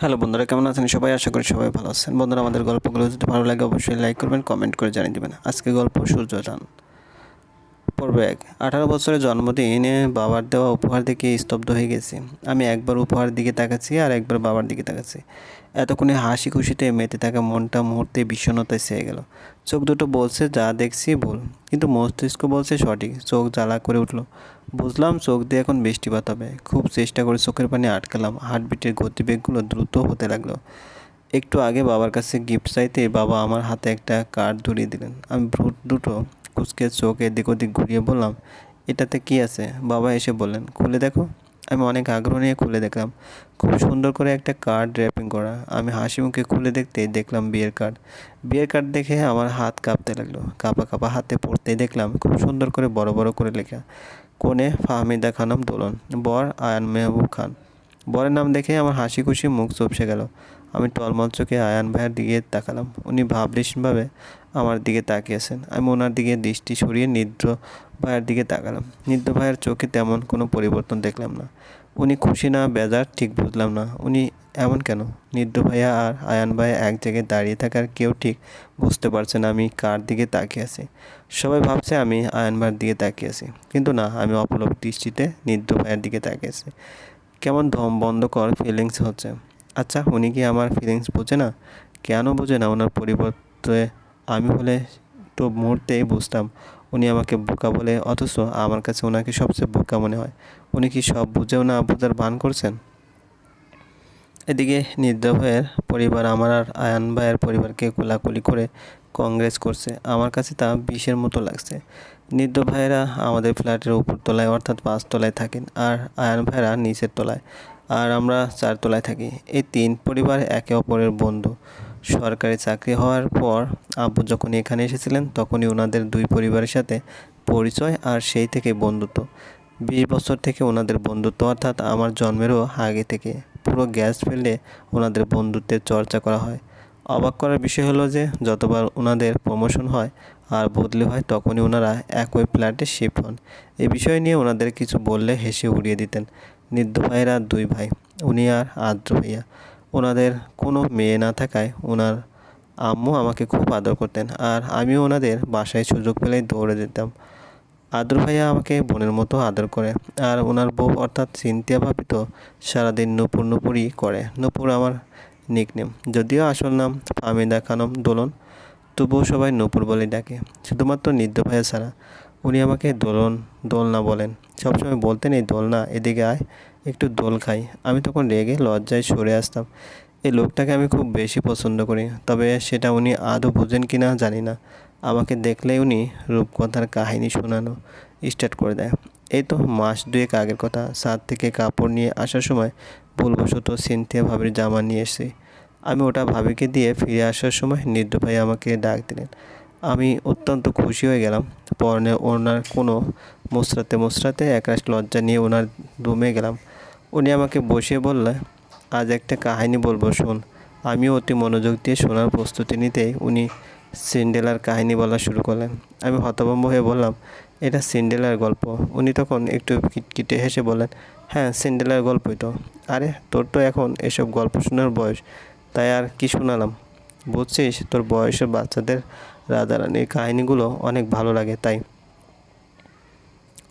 Hello বন্ধুরা, কেমন আছেন সবাই? আশা করি সবাই ভালো আছেন। বন্ধুরা, আমাদের গল্পগুলো যদি ভালো লাগে, অবশ্যই লাইক করবেন কমেন্ট করে জানিয়ে দেবেন। আজকে গল্প সূর্যটান পর্ব এক। আঠারো বছরের জন্মদিনে বাবার দেওয়া উপহার দেখে স্তব্ধ হয়ে গেছি। আমি একবার উপহার দিকে তাকাচ্ছি আর একবার বাবার দিকে তাকাচ্ছি। এতক্ষণে হাসি খুশিতে মেতে থাকা মনটা মুহূর্তে বিষণ্ণতায় সেয়ে গেল। চোখ দুটো বলছে, যা দেখছি ভুল। কিন্তু মস্তিষ্ক বলছে, সঠিক। চোখ জ্বালা করে উঠল। বুঝলাম চোখ দিয়ে এখন বৃষ্টিপাত হবে। খুব চেষ্টা করে চোখের পানি আটকালাম। হার্টবিটের গতিবেগগুলো দ্রুত হতে লাগল। একটু আগে বাবার কাছে গিফট চাইতে বাবা আমার হাতে একটা কার্ড ধরিয়ে দিলেন। আমি ভ্রুট দুটো কুচকে চোখ এদিক ওদিক ঘুরিয়ে বললাম, এটাতে কি আছে? বাবা এসে বললেন, খুলে দেখো। আমি অনেক আগ্রহ নিয়ে খুলে দেখলাম। খুব সুন্দর করে একটা কার্ড র্যাপিং করা। আমি হাসি মুখে খুলে দেখতে দেখলাম বিয়ের কার্ড। বিয়ের কার্ড দেখে আমার হাত কাঁপতে লাগল। কাঁপা কাঁপা হাতে পড়তেই দেখলাম খুব সুন্দর করে বড় বড় করে লেখা, কোণে ফাহমিদা খানম দোলন, বর আয়ান মেহবুব খান। বরের নাম দেখে আমার হাসি খুশি মুখ চুপসে গেল। আমি টলমল চোখে আয়ান ভাইয়ের দিকে তাকালাম। উনি ভাবলেশীনভাবে আমার দিকে তাকিয়েছেন। আমি ওনার দিকে দৃষ্টি সরিয়ে নিদ্র ভাইয়ের দিকে তাকালাম। নিদ্র ভাইয়ের চোখে তেমন কোনো পরিবর্তন দেখলাম না। উনি খুশি না, বেজার, ঠিক বুঝলাম না। উনি এমন কেন? নিদ্র ভাইয়া আর আয়ান ভাই এক জায়গায় দাঁড়িয়ে থাকার কেউ ঠিক বুঝতে পারছে না আমি কার দিকে তাকিয়ে আছি। সবাই ভাবছে আমি আয়ান ভাইয়ের দিকে তাকিয়ে আছি। কিন্তু না, আমি অপলক দৃষ্টিতে নিদ্র ভাইয়ের দিকে তাকিয়ে আছি। কেমন ধম বন্ধ কর ফিলিংস হচ্ছে। আচ্ছা উনি কি আমার ফিলিংস বোঝে না? কেন বোঝে না? ওনার পরিবর্তে আমি হলে তো মুহূর্তেই বুঝতাম। উনি আমাকে বোকা বলে, অথচ আমার কাছে ওনাকে সবচেয়ে বোকা মনে হয়। উনি কি সব বুঝেও না বোঝার ভান করছেন? এদিকে নিদ্রা ভাইয়ের পরিবার, আমার আর আয়ান ভাইয়ের পরিবারকে কোলাকুলি করে কংগ্রেস করছে। আমার কাছে তা বিষের মতো লাগছে। নিদ্র ভাইয়েরা আমাদের ফ্ল্যাটের উপর তলায়, অর্থাৎ পাঁচ তলায় থাকেন, আর আয়ান ভাইয়েরা নিচের তলায়। আর আমরা চার তলায় থাকি। এই তিন পরিবার একে অপরের বন্ধু। সরকারি চাকরি হওয়ার পর আব্বু যখন এখানে এসেছিলেন, তখনই ওনাদের দুই পরিবারের সাথে পরিচয় আর সেই থেকে বন্ধুত্ব। বিশ বছর থেকে ওনাদের বন্ধুত্ব, অর্থাৎ আমার জন্মেরও আগে থেকে পুরো গ্যাস ফেলে ওনাদের বন্ধুত্বের চর্চা করা হয়। অবাক করার বিষয় হলো যে, যতবার ওনাদের প্রমোশন হয় আর বদলি হয়, তখনই ওনারা একই ফ্ল্যাটে শিফট হন। এই বিষয় নিয়ে ওনাদের কিছু বললে হেসে উড়িয়ে দিতেন। নিদ্র ভাইয়েরা দুই ভাই, উনি আর আদ্র ভাইয়া। ওনাদের কোনো মেয়ে না থাকায় ওনার আম্মু আমাকে খুব আদর করতেন আর আমিও ওনাদের বাসায় সুযোগ পেলেই দৌড়ে যেতাম। আদর ভাইয়া আমাকে বোনের মতো আদর করে আর ওনার বউ অর্থাৎ সিনতিয়া ভাবি তো সারাদিন নুপুর নুপুরই করে। নুপুর আমার নিকনেম যদিও আসল নাম ফামিদা খানম দোলন, তবুও সবাই নূপুর বলে ডাকে। শুধুমাত্র নিদ্র ভাইয়া ছাড়া। উনি আমাকে দোলন দোলনা বলেন। সবসময় বলতেন, এই দোলনা এদিকে আয়, একটু দোল খাই। আমি তখন রেগে লজ্জায় সরে আসতাম। এই লোকটাকে আমি খুব বেশি পছন্দ করি, তবে সেটা উনি আদৌ বুঝেন কি না জানি না। আমাকে দেখলেই উনি রূপকথার কাহিনী শোনানো স্টার্ট করে দেয়। এই তো মাস দুয়েক আগের কথা। সাত থেকে কাপড় নিয়ে আসার সময় ভুলবশত সিনথিয়া ভাবির জামা নিয়ে এসেছি। আমি ওটা ভাবিকে দিয়ে ফিরে আসার সময় নির্দ ভাই আমাকে ডাক দিলেন। আমি অত্যন্ত খুশি হয়ে গেলাম। পরনে ওনার কোনো মোসরাতে মোসরাতে একরাশ লজ্জা নিয়ে ওনার রুমে গেলাম। উনি আমাকে বসিয়ে বললে, আজ একটা কাহিনী বলব, শোন। আমিও অতি মনোযোগ দিয়ে শোনার প্রস্তুতি নিতেই উনি সিন্ডেলার কাহিনী বলা শুরু করলেন। আমি হতভম্ব হয়ে বললাম, এটা সিন্ডেলার গল্প। উনি তখন একটু কিটকিটে হেসে বললেন হ্যাঁ সিন্ডেলার গল্পই তো। আরে, তোর তো এখন এসব গল্প শোনার বয়স, তাই আর কি শোনালাম? বুঝছিস, তোর বয়সের বাচ্চাদের রাধারানীর কাহিনীগুলো অনেক ভালো লাগে, তাই।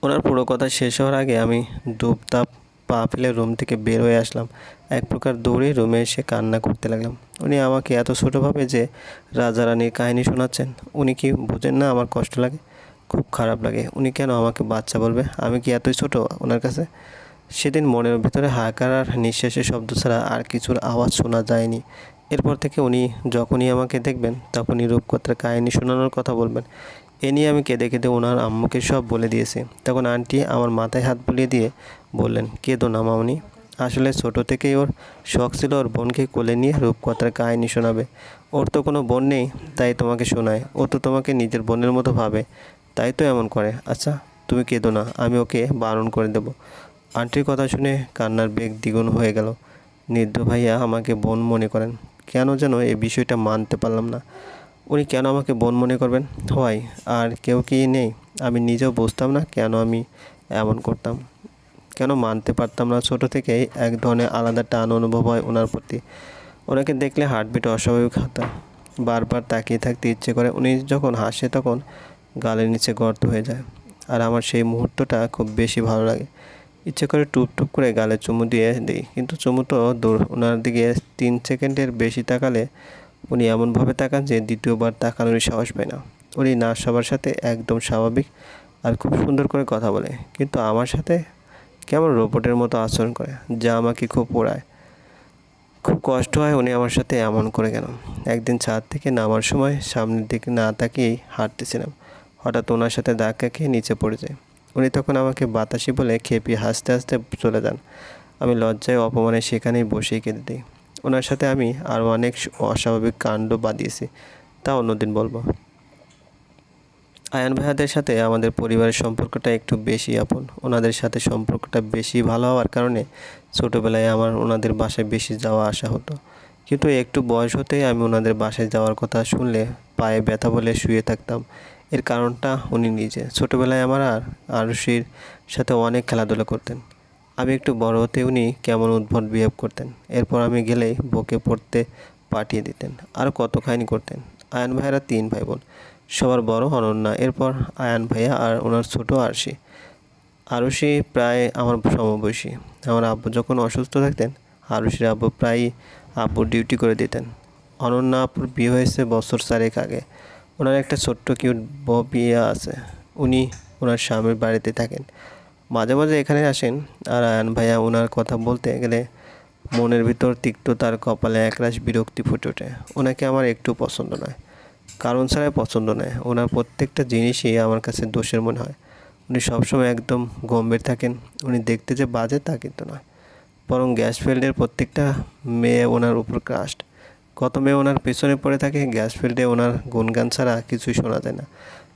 ওনার পুরো কথা শেষ হওয়ার আগে আমি দুপতাপ পা ফেলে রুম থেকে বের হয়ে আসলাম। এক প্রকার দৌড়ে রুমে এসে কান্না করতে লাগলাম। উনি আমাকে এত ছোটোভাবে যে রাজারানীর কাহিনী শোনাচ্ছেন, উনি কি বোঝেন না আমার কষ্ট লাগে? খুব খারাপ লাগে। উনি কেন আমাকে বাচ্চা বলবে? আমি কি এতই ছোট ওনার কাছে? সেদিন মনের ভিতরে হাহাকার আর নিঃশ্বাসের শব্দ ছাড়া আর কিছুর আওয়াজ শোনা যায়নি। এরপর থেকে উনি যখনই আমাকে দেখবেন, তখনই রূপকথার কাহিনী শোনানোর কথা বলবেন। এ নিয়ে আমি কেঁদে কেঁদে ওনার আম্মুকে সব বলে দিয়েছি। তখন আন্টি আমার মাথায় হাত বুলিয়ে দিয়ে বললেন, কেঁদো না মামনি। আসলে ছোট থেকেই ওর শখ ছিল ওর বোনকে কোলে নিয়ে রূপকথার কাহিনী শোনাবে। ওর তো কোনো বোন নেই, তাই তোমাকে শোনায়। ও তো তোমাকে নিজের বোনের মতো ভাবে। তাই তো এমন করে। আচ্ছা তুমি কেঁদো না, আমি ওকে বারণ করে দেবো। আন্টির কথা শুনে কান্নার বেগ দ্বিগুণ হয়ে গেল। নির্দ ভাইয়া, আমাকে বোন মনে করেন। কেন যেন এই বিষয়টা মানতে পারলাম না। উনি কেন আমাকে বোন মনে করবেন? হয়, আর কেউ কি নেই? আমি নিজেও বুঝতাম না কেন আমি এমন করতাম। কেন মানতে পারতাম না? ছোটো থেকেই এক ধরনের আলাদা টান অনুভব হয় ওনার প্রতি। ওনাকে দেখলে হার্টবিট অস্বাভাবিক হতো। বারবার তাকিয়ে থাকতে ইচ্ছে করে, উনি যখন হাসে তখন গালের নিচে গর্ত হয়ে যায়। আর আমার সেই মুহূর্তটা খুব বেশি ভালো লাগে। ইচ্ছে করে টুপ টুপ করে গালে চুমু দিয়ে দিই। কিন্তু চুমু তো দূর, ওনার দিকে তিন সেকেন্ডের বেশি তাকালে উনি এমনভাবে তাকান যে দ্বিতীয়বার তাকানোর সাহস পায় না। উনি না সবার সাথে একদম স্বাভাবিক আর খুব সুন্দর করে কথা বলে। কিন্তু আমার সাথে কেমন রোবটের মতো আচরণ করে, যা আমাকে খুব পোড়ায়। খুব কষ্ট হয় উনি আমার সাথে এমন করে কেন? একদিন ছাদ থেকে নামার সময় সামনের দিকে না তাকিয়েই হাঁটতেছিলাম। হঠাৎ ওনার সাথে ধাক্কা খেয়ে নিচে পড়ে যায় উনি তখন আমাকে বাতাসি বলে খেপিয়ে হাসতে হাসতে চলে যান। আমি লজ্জায় অপমানে সেখানেই বসেই কেঁদে দিই। ওনার সাথে আমি আরও অনেক অস্বাভাবিক কাণ্ড বাদিয়েছি তা অন্যদিন বলব। আয়ান ভাইয়াদের সাথে আমাদের পরিবারের সম্পর্কটা একটু বেশি আপন। ওনাদের সাথে সম্পর্কটা বেশি ভালো হওয়ার কারণে ছোটোবেলায় আমার ওনাদের বাসায় বেশি যাওয়া আসা হতো। কিন্তু একটু বয়স হতেই আমি ওনাদের বাসায় যাওয়ার কথা শুনলে পায়ে ব্যথা বলে শুয়ে থাকতাম। এর কারণটা উনি নিজে। ছোটোবেলায় আমার আর আরুষির সাথে অনেক খেলাধুলা করতেন। আমি একটু বড় হতে উনি কেমন উদ্ভট বিহেভ করতেন। এরপর আমি গেলেই বকে পড়তে পাঠিয়ে দিতেন। আর কত খাইনি করতেন? আয়ন ভাইয়েরা তিন ভাই বোন সবার বড় অনন্যা, এরপর আয়ান ভাইয়া আর ওনার ছোট আরশি। আরুষি প্রায় আমার সমবয়সী। আমার আব্বু যখন অসুস্থ থাকতেন আরুষির আব্বু প্রায়ই আব্বু ডিউটি করে দিতেন। অনন্যা আপুর বিয়ে হয়েছে বছর চারেক আগে। ওনার একটা ছোট্ট কিউট বিয়ে আছে। উনি ওনার স্বামীর বাড়িতে থাকেন। মাঝে মাঝে এখানে আসেন। আর আয়ান ভাইয়া ওনার কথা বলতে গেলে মনের ভিতর তিক্ত তার কপালে একরাশ বিরক্তি ফুটে ওঠে। ওনাকে আমার একটু পছন্দ নয়। কারণ ছাড়াই পছন্দ নয়। ওনার প্রত্যেকটা জিনিসই আমার কাছে দোষের মনে হয়। উনি সবসময় একদম গম্ভীর থাকেন। উনি দেখতে যে বাজে তা কিন্তু নয়। বরং গ্যাস ফিল্ডের প্রত্যেকটা মেয়ে ওনার উপর ক্রাস্ট কত মেয়ে ওনার পেছনে পড়ে থাকে, গ্যাস ফিল্ডে ওনার গুণগান ছাড়া কিছুই শোনা যায় না।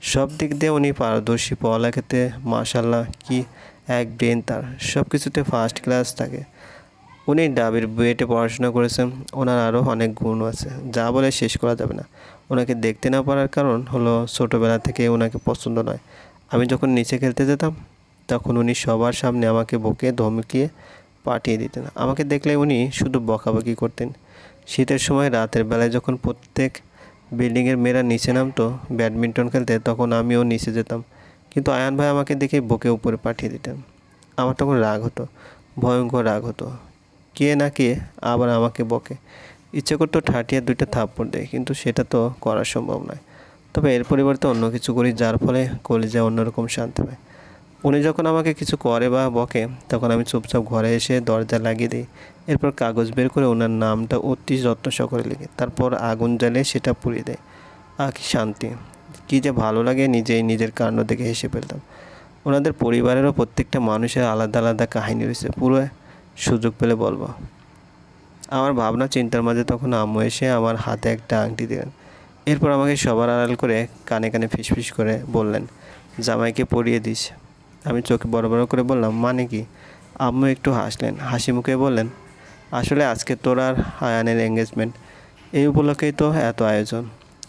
সব দিক দিয়ে উনি পারদর্শী, পড়ালেখাতে মাশাল্লাহ কি এক ব্রেন তার। সব কিছুতে ফার্স্ট ক্লাস থাকে। উনি ডাবির বুয়েটে পড়াশোনা করেছেন, ওনার আরও অনেক গুণ আছে। যা বলে শেষ করা যাবে না। ওনাকে দেখতে না পারার কারণ হলো ছোটোবেলা থেকে ওনাকে পছন্দ নয়। আমি যখন নিচে খেলতে যেতাম, তখন উনি সবার সামনে আমাকে বকে ধমকিয়ে পাঠিয়ে দিতেন। আমাকে দেখলে উনি শুধু বকাবকি করতেন। শীতের সময় রাতের বেলায় যখন প্রত্যেক বিল্ডিংয়ের মেয়েরা নিচে নামতো ব্যাডমিন্টন খেলতে, তখন আমিও নিচে যেতাম। কিন্তু আয়ান ভাই আমাকে দেখে বকে উপরে পাঠিয়ে দিতেন। আমার তখন রাগ হতো, ভয়ঙ্কর রাগ হতো। কে না কে আবার আমাকে বকে। ইচ্ছে করতো ঠাটিয়া দুইটা থাপ্পড় দেয়, কিন্তু সেটা তো করা সম্ভব নয়। তবে এর পরিবর্তে অন্য কিছু করি, যার ফলে কলিজায় অন্যরকম শান্তি পায় উনি যখন আমাকে কিছু করে বা বকে, তখন আমি চুপচাপ ঘরে এসে দরজা লাগিয়ে দিই। এরপর কাগজ বের করে ওনার নামটা অতি যত্ন সহকারে লিখি। তারপর আগুন জ্বালিয়ে সেটা পুড়িয়ে দেয় আহ, কি শান্তি। কী যে ভালো লাগে নিজেই নিজের কাণ্ড দেখে হেসে ফেলতাম। ওনাদের পরিবারেরও প্রত্যেকটা মানুষের আলাদা আলাদা কাহিনী রয়েছে। পুরো সুযোগ পেলে বলব। আমার ভাবনা চিন্তার মাঝে তখন আম্মু এসে আমার হাতে একটা আংটি দিলেন। এরপর আমাকে সবার আড়াল করে কানে কানে ফিসফিস করে বললেন, জামাইকে পরিয়ে দিস। আমি চোখে বড় বড় করে বললাম মানে কি? আম্মু একটু হাসলেন। হাসি মুখে বললেন, আসলে আজকে তোর আর আয়ানের এঙ্গেজমেন্ট এই উপলক্ষেই তো এত আয়োজন।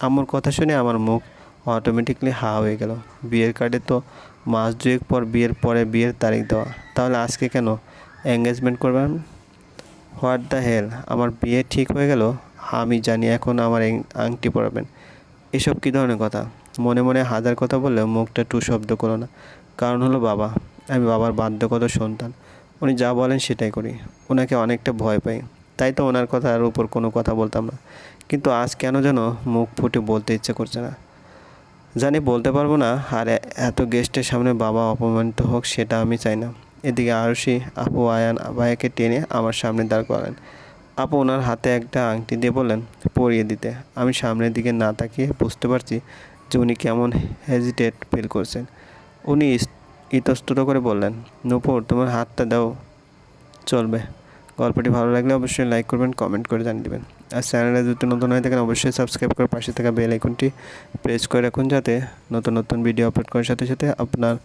আম্মুর কথা শুনে আমার মুখ অটোমেটিকলি হা হয়ে গেল। বিয়ের কার্ডে তো মাস দুয়েক পর বিয়ের পরে বিয়ের তারিখ দেওয়া। তাহলে আজকে কেন এঙ্গেজমেন্ট করবেন? হোয়াট দ্য হেল আমার বিয়ে ঠিক হয়ে গেল? আমি জানি এখন আমার আংটি পরাবেন। এসব কী ধরনের কথা? মনে মনে হাজার কথা বললেও মুখটা টু শব্দ করো না। কারণ হলো বাবা। আমি বাবার বাধ্যগত সন্তান। উনি যা বলেন সেটাই করি। ওনাকে অনেকটা ভয় পাই। তাই তো ওনার কথার উপর কোনো কথা বলতাম না। কিন্তু আজ কেন যেন মুখ ফুটে বলতে ইচ্ছে করছে না। জানি বলতে পারব না, আর এত গেস্টের সামনে বাবা অপমানিত হোক সেটা আমি চাই না। এদিকে আরশি, আপু, আয়ান ভাইয়াকে টেনে আমার সামনে দাঁড় করালেন। আপু ওনার হাতে একটা আংটি দিয়ে বললেন, পরিয়ে দিতে। আমি সামনের দিকে না তাকিয়ে বুঝতে পারছি যে উনি কেমন হেজিটেট ফিল করছেন। উনি ইতস্তত করে বললেন, নূপুর, তোমার হাতটা দাও, চলবে। গল্পটি ভালো লাগলে অবশ্যই লাইক করবেন, কমেন্ট করে জানিয়ে দেবেন। আর চ্যানেলে যদি নতুন হয়ে থাকেন, অবশ্যই সাবস্ক্রাইব করে পাশে থাকা বেল আইকনটি প্রেস করে রাখুন, যাতে নতুন নতুন ভিডিও আপলোড করার সাথে সাথে আপনার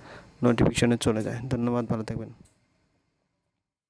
নোটিফিকেশনে চলে যায়। ধন্যবাদ, ভালো থাকবেন।